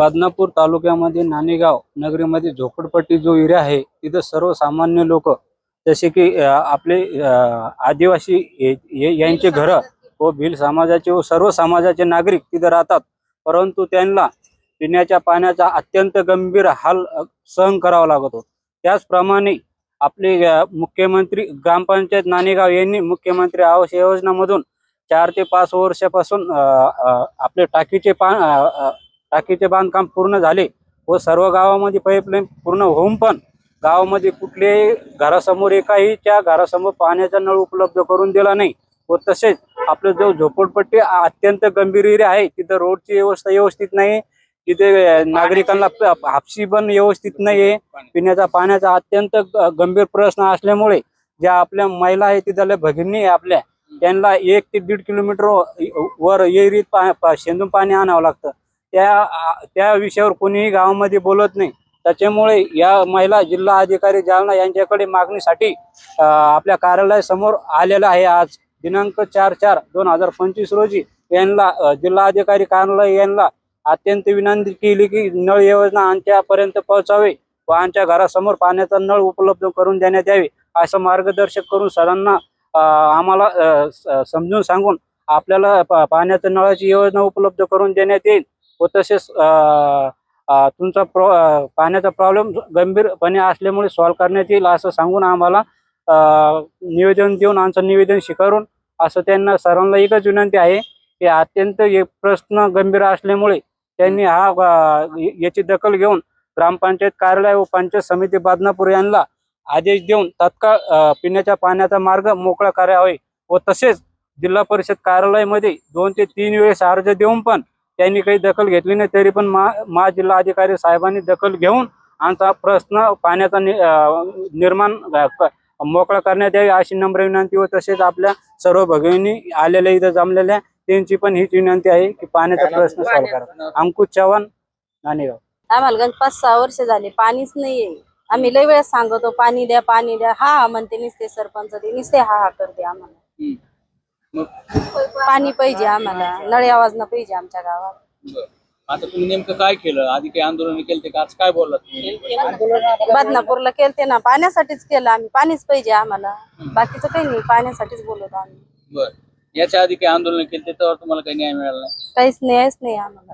बदनापूर तालुक्यामध्ये नाणेगाव नगरीमध्ये झोपडपट्टी जो एरिया आहे तिथं सर्वसामान्य लोक जसे की आपले आदिवासी यांचे घरं व भिल समाजाचे व सर्व समाजाचे नागरिक तिथं राहतात. परंतु त्यांना पिण्याच्या पाण्याचा अत्यंत गंभीर हाल सहन करावा लागतो. त्याचप्रमाणे आपले मुख्यमंत्री ग्रामपंचायत नाणेगाव यांनी मुख्यमंत्री आवास योजनामधून चार ते पाच वर्षापासून आपले टाकीचे पा टाकीचे बांधकाम पूर्ण झाले व सर्व गावामध्ये पाईपलाईन पूर्ण होऊन पण गावामध्ये कुठल्याही घरासमोर एकाही त्या घरासमोर पाण्याचा नळ उपलब्ध करून दिला नाही व तसेच आपलं जो झोपडपट्टी अत्यंत गंभीर एरिया आहे तिथं रोडची व्यवस्था व्यवस्थित नाही तिथे नागरिकांना हापशी पण व्यवस्थित नाहीये पिण्याचा पाण्याचा अत्यंत गंभीर प्रश्न असल्यामुळे ज्या आपल्या महिला आहे तिथल्या भगिनी आहे आपल्या त्यांना एक ते दीड किलोमीटर वर येरीत पा- शेंदून पाणी आणावं लागतं. त्या त्या विषयावर कोणीही गावामध्ये बोलत नाही. त्याच्यामुळे या महिला जिल्हा अधिकारी जालना यांच्याकडे मागणीसाठी आपल्या कार्यालयासमोर आलेला आहे आज. दिनांक चार चार दोन हजार पंचवीस रोजी यांना जिल्हाधिकारी जिल्हा अधिकारी कार्यालय यांना अत्यंत विनंती केली की नळ योजना आमच्यापर्यंत पोहोचावे व आमच्या घरासमोर पाण्याचा नळ उपलब्ध करून देण्यात यावे असं मार्गदर्शक करून सरांना आम्हाला अ, समजून सांगून आपल्याला पाण्याच्या नळाची योजना उपलब्ध करून देण्यात येईल. व तसेच तुमचा प्रॉ पाण्याचा प्रॉब्लेम गंभीरपणे असल्यामुळे सॉल्व्ह करण्यात येईल असं सांगून आम्हाला निवेदन देऊन आमचं निवेदन स्वीकारून असं त्यांना सर्वांना एकच विनंती आहे की अत्यंत एक प्रश्न गंभीर असल्यामुळे त्यांनी हा याची दखल घेऊन ग्रामपंचायत कार्यालय व पंचायत समिती बादनापूर यांना आदेश देऊन तत्काळ पिण्याच्या पाण्याचा मार्ग मोकळा करावे व तसेच जिल्हा परिषद कार्यालयामध्ये दोन ते तीन वेळेस अर्ज देऊन पण त्यांनी काही दखल घेतली नाही तरी पण मा जिल्हा अधिकारी साहेबांनी दखल घेऊन आमचा प्रश्न पाण्याचा नि निर्माण मोकळा करण्यात यावी अशी नम्र विनंती व तसेच आपल्या सर्व भगिनी आलेल्या इथं जमलेल्या त्यांची पण हीच विनंती आहे की पाण्याचा प्रश्न सॉल्व्ह करा. अंकुश चव्हाण नाणेगाव. आम्हाला गण पाच सहा वर्ष झाले पाणीच नाहीये. आम्ही लय वेळेस सांगतो पाणी द्या पाणी द्या. हा हा म्हणते निसते सरपंच ते निसते हा हा करते आम्हाला. पाणी पाहिजे आम्हाला. नळे आवाज न पाहिजे आमच्या गावात. बरं. आता तुम्ही नेमकं काय केलं? आधी काही आंदोलन केलं ते का? आज काय बोललात तुम्ही बदनापूरला केलते ना. पाण्यासाठीच केलं आम्ही. पाणीच पाहिजे आम्हाला. बाकीचं काही नाही. पाण्यासाठीच बोलवतो आम्ही. बर. याच्या आधी काही आंदोलन केलं ते तेव्हा तुम्हाला काही न्याय मिळाला नाही? काहीच न्यायच नाही आम्हाला.